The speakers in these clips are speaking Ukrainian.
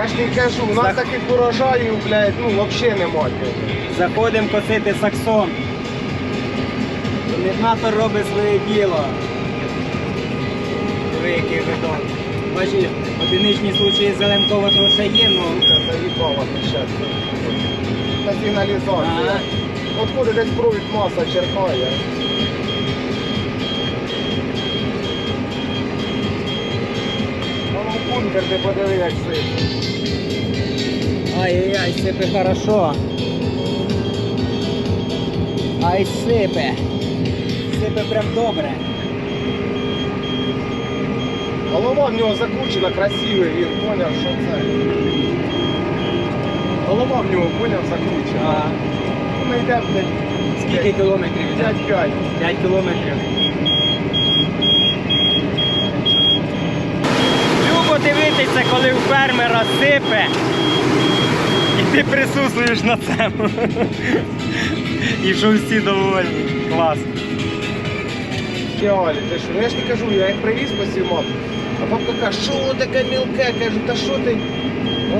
Я ж не кажу, у нас Так. таких урожаїв, блядь, ну взагалі немає. Заходимо косити саксон. Термінатор робить своє діло. Диви, який видон. Бачиш, одиничні случаї зеленкового ще є, ну. Сука, заїбала ти щас. Та Ага. Откуда десь провід маса черпає. Бункер ти подиви, як. Ай-яй-яй, сипе хорошо. Ай сипе. Сипе прям добре. Голова в нього закручена, красивий він, поняв, що це. Голова в нього, поняв, закручена. Ми йдемо скільки кілометрів? йде? 5-5. 5 кілометрів. Дивитися, коли у фермера сипе. І ти присутствуєш на цьому. І що всі довольні. Клас. Діалі, ти що? Ну я ж не кажу, я їх привіз посімав. А бабка каже, що таке мілке? Кажу, та що ти?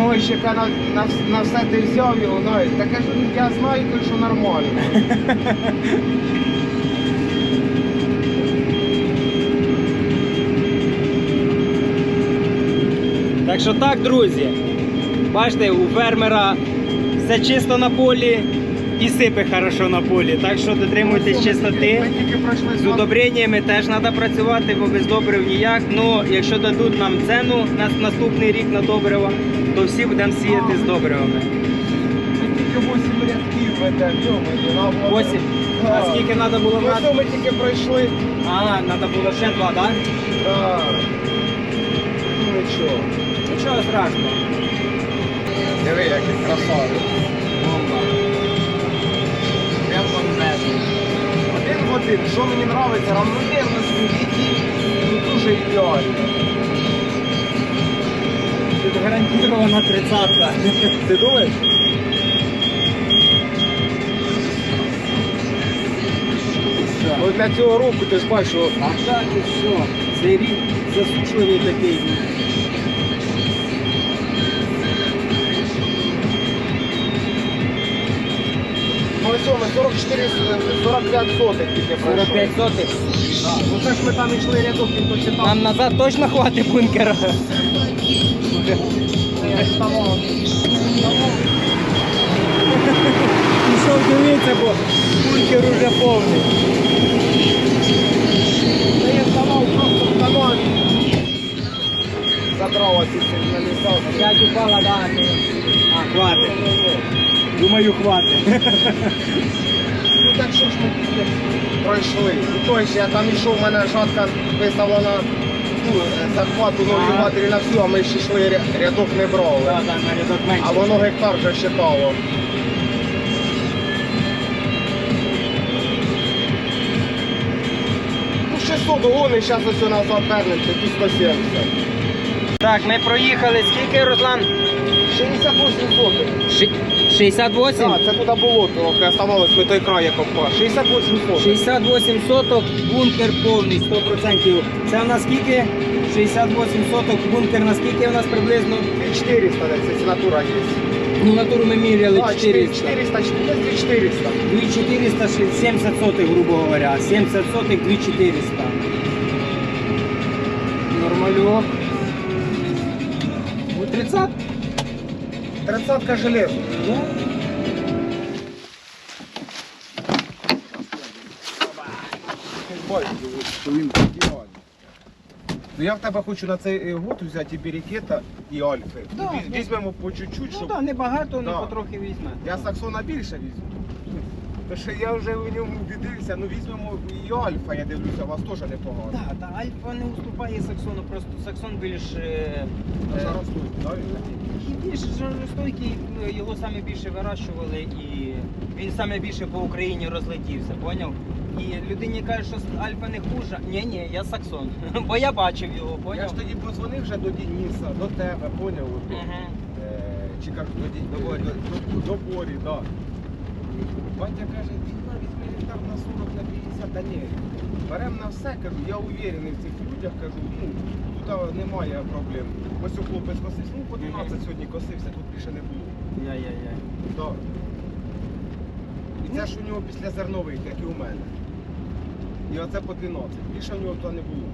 Ой, ще на, на, на все ти взяв його, знаєш. Та кажу, я знаю, що нормально. Так що так, друзі. Бачите, у фермера все чисто на полі і сипе хорошо на полі. Так що дотримуйтесь чистоти. Тільки пройшли З удобреннями теж треба працювати, бо без добрив ніяк. Ну, якщо дадуть нам ціну на наступний рік на добрива, то всі будемо сіяти з добривами. Ми тільки 8 рядків ведемо, йома, на воду. 8. А скільки треба було Ну що, ми тільки пройшли. А, треба було ще два, так? Да. Ну нічого. Нічого страшного. Диви, який красавець. Бомба. Прям бомбезно. Один в один, що мені подобається, равномірно світі, ну дуже ідеально. Тут гарантована тридцатка. Ти думаєш? Ну для цього року ти ж бачиш, що А так і все. Цей рік засушливий такий. Ми 44, 45 сотих тільки пройшли. 45 сотих. Да. Ну це ж ми там йшли рядок, він то читав. Нам назад точно хватить бункера. Я ж. Пішов дивитися, бо бункер уже повний. Та я ставав просто в каналі. Задрала ці сигналізації. П'ять упала, да. А, хватить. Думаю, хватить. Ну так що ж ми пройшли. І я там йшов, у мене жатка виставлена ну, захвату нової Ага. матері на всю, а ми ще йшли ря- рядок не брали. Да, да, на рядок менше. А воно гектар вже считало. Ну 600 гони, зараз ось назад вернемося, ті 170. Так, ми проїхали. Скільки, Руслан? 68 сотих. 68? Так, це туди болото, трохи оставалось, ми той край як обпав. 68 сотих. 68 соток, бункер повний, 100%. Це у нас скільки? 68 соток, бункер на скільки у нас приблизно? 400 десь, це натура є. Ну, натуру ми міряли А, 400. 400, 400. 2400, 70 сотих, грубо говоря. 70 сотих, 2400. Нормальок. Ну, 30? Тридцатка железо. Ну, що він ідеальний. Ну я в тебе хочу на цей е, год взяти і берекета, і альфи. Да, да. Візьмемо по чуть-чуть, ну щоб... так, небагато, але Да. потрохи візьме. Я саксона більше візьму. Тому що я вже у ньому убідився, ну візьмемо і альфа, я дивлюся, у вас теж непогано. Так, так, Альфа не уступає Саксону, просто Саксон більш е, е, такий? і більш жаростойкий, його саме більше вирощували і він саме більше по Україні розлетівся, поняв? І людині каже, що Альфа не хуже. Ні, ні, я Саксон. Бо я бачив його, Я ж тоді подзвонив вже до Дениса, до тебе, поняв? Е, Чи кажу, до, Борі. До, до, до Борі, да. Батя каже, візьми, візьми гектар на 40, на 50, та ні. Берем на все, кажу, я уверений в цих людях, кажу, ну, тут немає проблем. Ось у хлопець косився, ну по 12 сьогодні косився, тут більше не було. Яй-яй-яй. Так. І це ж у нього після зернових, як і у мене. І оце по 12. Більше в нього то не було.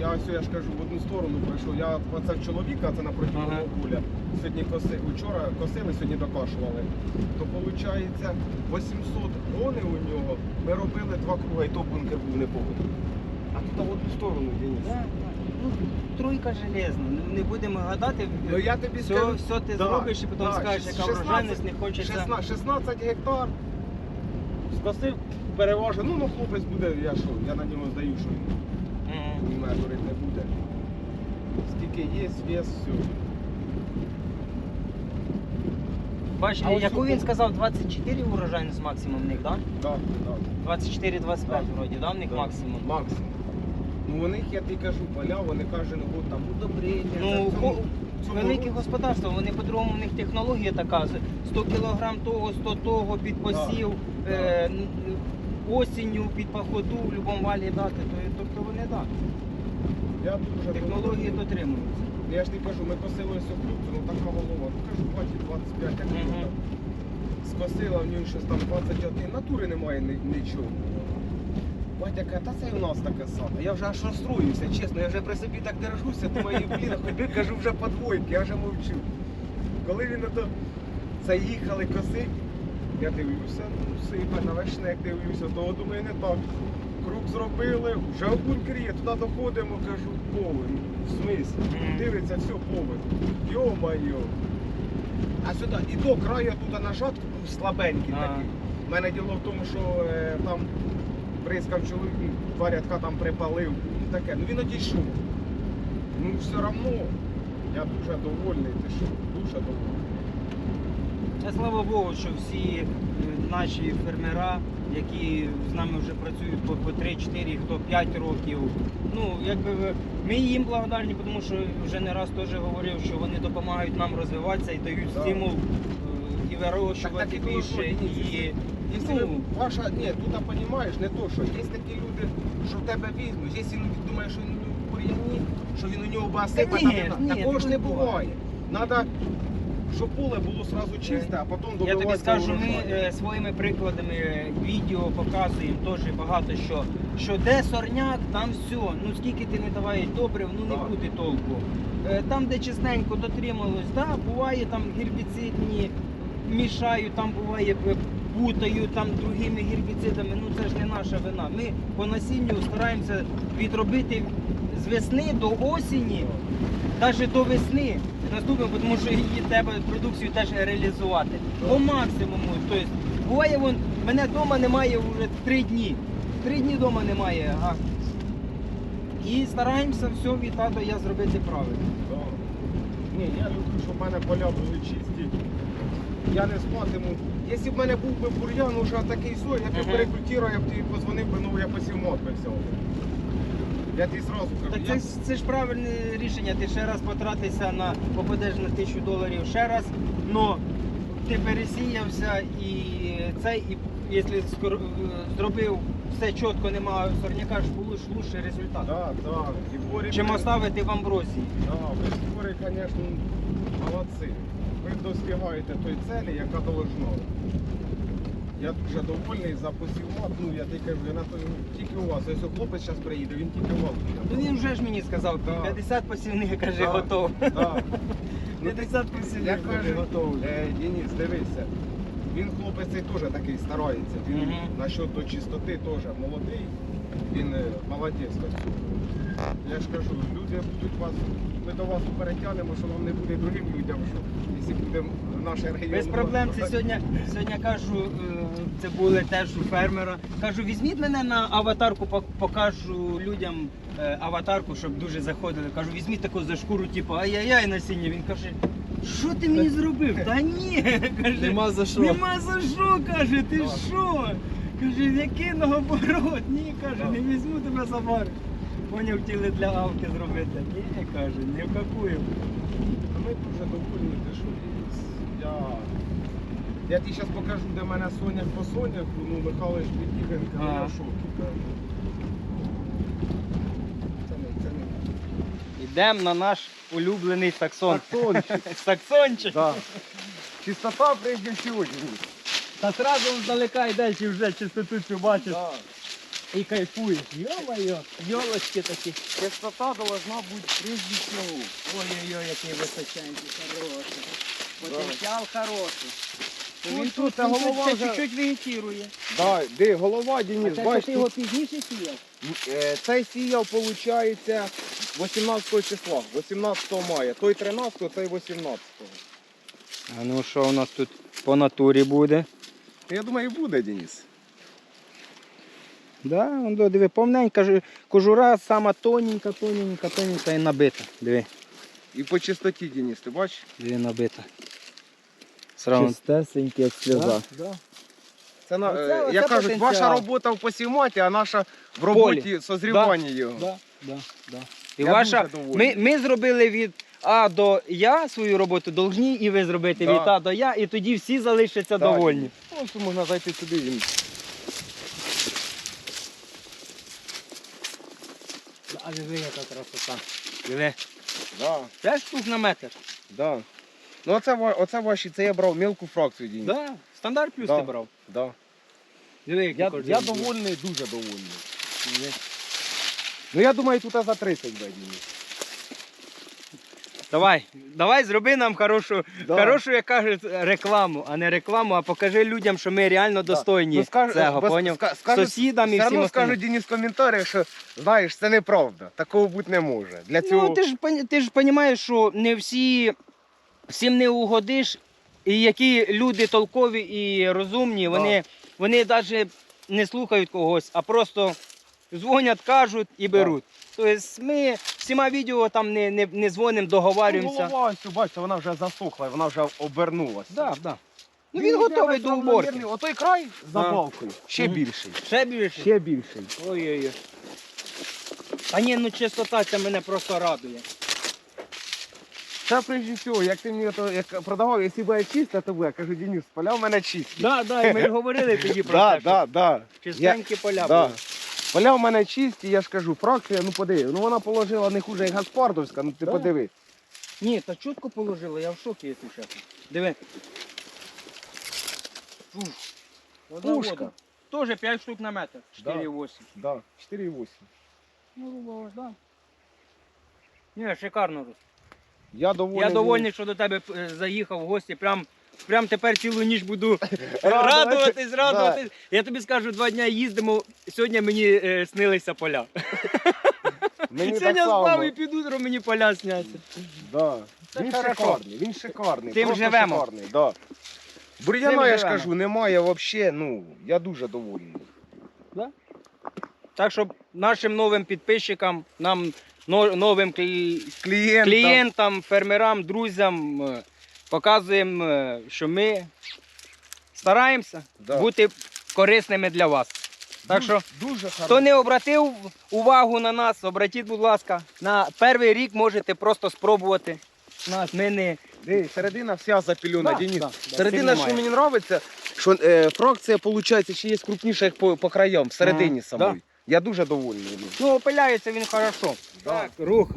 Я ось, я ж кажу, в одну сторону пройшов. Я оце в чоловіка, це напроти Ага. мого поля. Сьогодні коси, вчора косили, сьогодні докашували. То виходить 800 гони у нього. Ми робили два круги, і то бункер був неповний. А тут в одну сторону, Денис. Да, да. Ну, тройка железна. Не- Не будемо гадати. Ну я тобі все, скажу. все ти Да, зробиш і потім да, скажеш, яка 16 врожайність, не хочеться. 16, 16 гектар. Скосив переважно. Ну, ну хлопець буде, я що, я на ньому здаю, що він Мгм. він не буде. Скільки є, вес, все. А ось яку він сказав, 24 урожайність максимум в них, так? Да, да. 24-25 вроді, да, в них максимум. Максимум. Ну у них, я тобі кажу, поля, вони кожен год там удобрення. Ну, там, хо- цьому році- господарство, вони по-другому, у них технологія така, з 100 кг того, 100 того під посів, е, н- осінню під походу в будь-якому валі дати, то, вони так. Я дуже Технології довольний. дотримуються. Я ж тобі кажу, ми косили ось у ну така голова. Ну кажу, бачить 25, як там. Скосила в нього щось там 21. Натури немає ні- нічого. Батя каже, та це і у нас таке саме. Я вже аж розстроюся, чесно, я вже при собі так держуся, думаю, блін, ходи, кажу, вже по двойки, я вже мовчу. Коли він ото це їхали коси, я дивлюся, ну сипе, на вишнек дивлюся, того думаю, не так. Круг зробили, вже в бункері є, туди доходимо, кажу, повен. В смислі? Дивиться, все повен. Йо-майо. А сюди, і до краю тут на жатку був слабенький такий. У мене діло в тому, що е, там бризкав чоловік, ну, два рядка там припалив. І таке. Ну він одійшов. Ну все одно я дуже довольний, ти що, дуже довольний. Та слава Богу, що всі е, наші фермера, які з нами вже працюють по, по 3-4, хто 5 років. Ну, якби ми їм благодарні, тому що вже не раз теж говорив, що вони допомагають нам розвиватися і дають стимул е, і вирощувати Так, так і більше. І, Якщо ну, ваша, ні, тут розумієш, не то, що є такі люди, що в тебе візьмуть, якщо він думає, що він у що він у нього ти- такого ж не буває. буває. Щоб поле було одразу чисте, а потім Я тобі скажу, ми е, своїми прикладами е, відео показуємо теж багато що. Що де сорняк, там все. Ну скільки ти не давай добрив, ну не Так. буде толку. Е, Там, де чесненько дотрималось, да, буває там гербіцидні, мішають, там буває е, путають там другими гербіцидами. Ну це ж не наша вина. Ми по насінню стараємося відробити з весни до осені навіть до весни наступного, тому що її треба продукцію теж реалізувати. По максимуму. Тобто, буває, вон, мене вдома немає вже три дні. Три дні вдома немає. А. І стараємося все від я зробити правильно. Ні, я люблю, щоб в мене поля були чисті. Я не спатиму. Якщо б в мене був би бур'ян, уже такий сой, я б Мгм. перекультував, я б тобі позвонив би, ну я посів мод би взяв. Я тобі зразу кажу. Так я- це, ж- це ж правильне рішення. Ти ще раз потратишся на попадеш на тисячу доларів ще раз, но ти пересіявся і це, і якщо скор- е, зробив все чітко, немає сорняка, ж ж лучший результат. Да, да. І Чим оставити в амброзії. Да, ви ж звісно, молодці. Ви достигаєте той цілі, яка должна. Я дуже довольний за посівмат. Ну, я тільки кажу, я на то, тільки у вас. Якщо хлопець зараз приїде, він тільки у вас. Ну він вже ж мені сказав, Да. 50 посівних, каже, Да, готов. Да. Ну, ти- 50 посівних Я каже, кажу, готов. е, Денис, дивися. Він хлопець цей теж такий старається. Він Мгм. насчет до чистоти теж молодий. Він е, молодець. Я ж кажу, люди будуть вас, ми до вас перетягнемо, що вам не буде другим людям, що якщо буде наш регіон. Без проблем. Це сьогодні, сьогодні кажу, е, це були теж у фермера. Кажу, візьміть мене на аватарку, покажу людям е, аватарку, щоб дуже заходили. Кажу, візьміть таку за шкуру, типу, ай-яй-яй насіння. Він каже, що ти мені зробив? Та ні. Каже, Нема за що. Нема за що, каже, ти що? Каже, який наоборот? Ні, каже, не візьму тебе за бар. Поняв, хотіли для авки зробити. Ні, каже, не вкакую. Ми дуже довольні, ти що я. Я тобі зараз покажу, де в мене соняк по соняку, ну Михайлович Підігенко, Ага. я в шокі кажу. йдемо на наш улюблений саксон. Саксончик. Саксончик. Да. Чистота прежде. Денис. Та зразу здалека йдеш і вже чистоту цю бачиш Да. І кайфуєш. Йо-моє, йолочки такі. Чистота должна быть прежде всего. Ой-ой-ой, який височенький, хороший. Да. Потенціал хороший. Він Він тут, тут, а голова вже- чуть-чуть вегетує. Да, де голова, А Денис, це бачиш, ти його пізніше сіяв? е, цей сіяв, виходить, 18 числа, 18 мая. Той 13, той 18. А ну що у нас тут по натурі буде? Я думаю, буде, Денис. Да, он диви, повненька кожура сама тоненька, тоненька, тоненька і набита. Диви, І по чистоті, Денис, ти бачиш? диви набита. Сразу. Чистесенький, як сльоза. Да. Це, на, Оце- е, оце як кажуть, потенціал. ваша робота в посівматі, а наша в роботі созрівання його. Да, да, да. І Я ваша, дуже довольний. ми, ми зробили від А до Я свою роботу, должні і ви зробити Да. від А до Я, і тоді всі залишаться Так. довольні. Ну, можна зайти сюди. Він. А диви, яка красота. Диви. Да, Це штук на метр. да. Ну оце, ва- оце ваші, це я брав мілку фракцію, Дінь. Да. Стандарт плюс Да. ти брав. Да. Диви, які Я, я довольний, дуже довольний. Ну я думаю, тут за 30 бедні. Давай, давай зроби нам хорошу, Да. хорошу, як кажуть, рекламу, а не рекламу, а покажи людям, що ми реально достойні Ну, скаж- цього, без- поняв? ска- скажуть- Сусідам і Все всім одно остальним. скажуть Денис в коментарях, що знаєш, це неправда. Такого бути не може. Для цього. Ну, ти ж, пон- ти ж розумієш, що не всі, всім не угодиш, і які люди толкові і розумні, вони, вони навіть не слухають когось, а просто дзвонять, кажуть і беруть. Тобто ми всіма відео там не, не, не дзвонимо, Ну, договарюємося. голова, ось, бачите, вона вже засохла, вона вже обернулася. Да, да. Ну він готовий до уборки. Отой край з запалкою. Ще Мгм. більший. Ще більше. Ще більший. Ой-ой-ой. Та ні, ну чистота це мене просто радує. Та прежде всього, як ти мені то, як продавав, якщо буде чисто, то буде. Я кажу, Денис, поля в мене чисті. Да, да, і ми говорили тоді про Да, те, що да, чистенькі поля Да. були. Поля в мене чисті, я ж кажу, фракція, ну подиви. Ну вона положила не хуже, як Гаспардовська, ну ти Да. подиви. Ні, та чітко положила, я в шокі, якщо чесно. Диви. Фух. Одна Пушка. вода. Тоже 5 штук на метр. Да. 4,8. Да, 4,8. Ну, грубо, да. Ні, шикарно. Рус. Я. Я довольний, що до тебе е, заїхав в гості. Прям, прям тепер цілу ніч буду Радувати. радуватись, радуватись. Я тобі скажу, два дня їздимо. Сьогодні мені е, снилися поля. Мені так Сьогодні само. спав і під утром мені поля сняться. Да. Це він хорошо. шикарний, він шикарний. Тим просто живемо. Шикарний, да. Бур'яна, Тим я ж живемо. кажу, немає взагалі, ну, я дуже довольний. Так що нашим новим підписчикам, нам но- новим клі- Клієнт. клієнтам, фермерам, друзям е, показуємо, е, що ми стараємося Да. бути корисними для вас. Так що, дуже хто хороший. не обратив увагу на нас, обратіть, будь ласка, на перший рік можете просто спробувати нас. Ми не Диви, середина вся запільона, Да, Денис. да, да, середина, що мені подобається, що е, фракція, виходить, ще є крупніша як по, по краям, всередині самої. Я дуже довольний. ну, опиляється він хорошо. Да. Так, рух.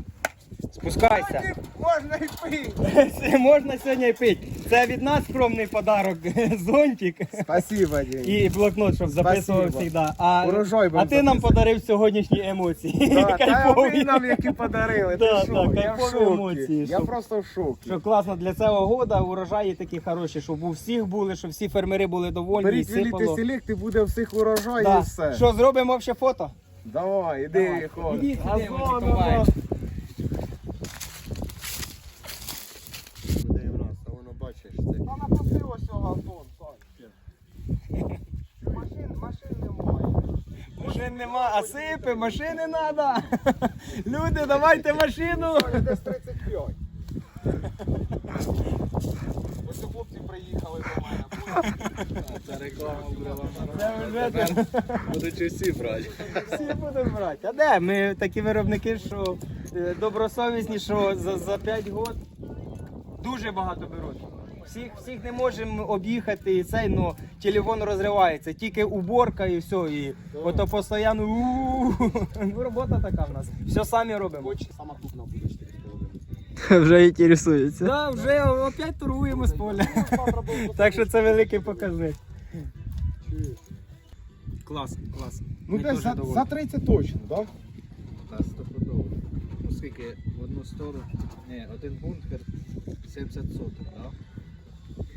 Спускайся. Можна і пити. Можна сьогодні пити. Це від нас скромний подарок. Зонтик Спасибо, Денис. і блокнот, щоб записував завжди. А, а ти нам подарив сьогоднішні емоції. Да, та ви нам які подарили. Да, ти да, я в кайфові шокі. емоції, Я що- просто в шокі. Що класно для цього года, урожаї такі хороші, щоб у всіх були, щоб всі фермери були довольні і Беріть веліти сипало. селекти, буде всіх урожай Да. і все. Що, зробимо ще фото? Давай, іди, Давай. Іди сюди, Газон, Вадик, ну, давай. Куди в нас, а воно бачиш, це Та напусти ось цього газон, Сань. Машин, машин немає. Машин нема, а сипи, машини треба. Люди, давайте машину. Десь 35. Ось хлопці приїхали до мене. Це реклама. Це. Будуть усі брати. Всі будуть брати. А де? Ми такі виробники, що е, добросовісні, що за, за 5 років дуже багато беруть. Всіх, всіх не можемо об'їхати і цей, ну телефон розривається. Тільки уборка і все. І ото постійно ну, робота така в нас. Все самі робимо. Сама крупна буде 4 Вже інтересується. Да, вже опять торгуємо з поля. Так що це великий показник. Клас, клас. Ну десь за, за 30 точно, так? Та стопудово. Ну скільки в одну сторону. Ні, один бункер 70 соток, так?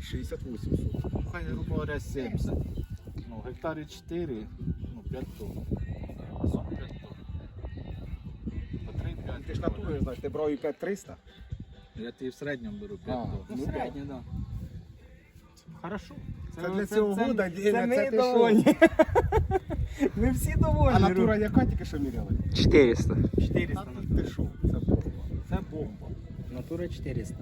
68 соток. Ну хай, грубо говоря, 70. Ну, гектарі 4, ну 5 тонн. Разом 5 тонн. По 3-5. Ти ж натурою знаєш, ти брав і 5300. Я тобі в середньому беру 5 А, тонн. Ну, Ну, середньо, да. Хорошо. Це для цього года, це, Діля, ми це ти довольні. Ми всі довольні. А натура яка тільки що міряли? 400. 400 Ти що? Це бомба. Це бомба. Натура 400.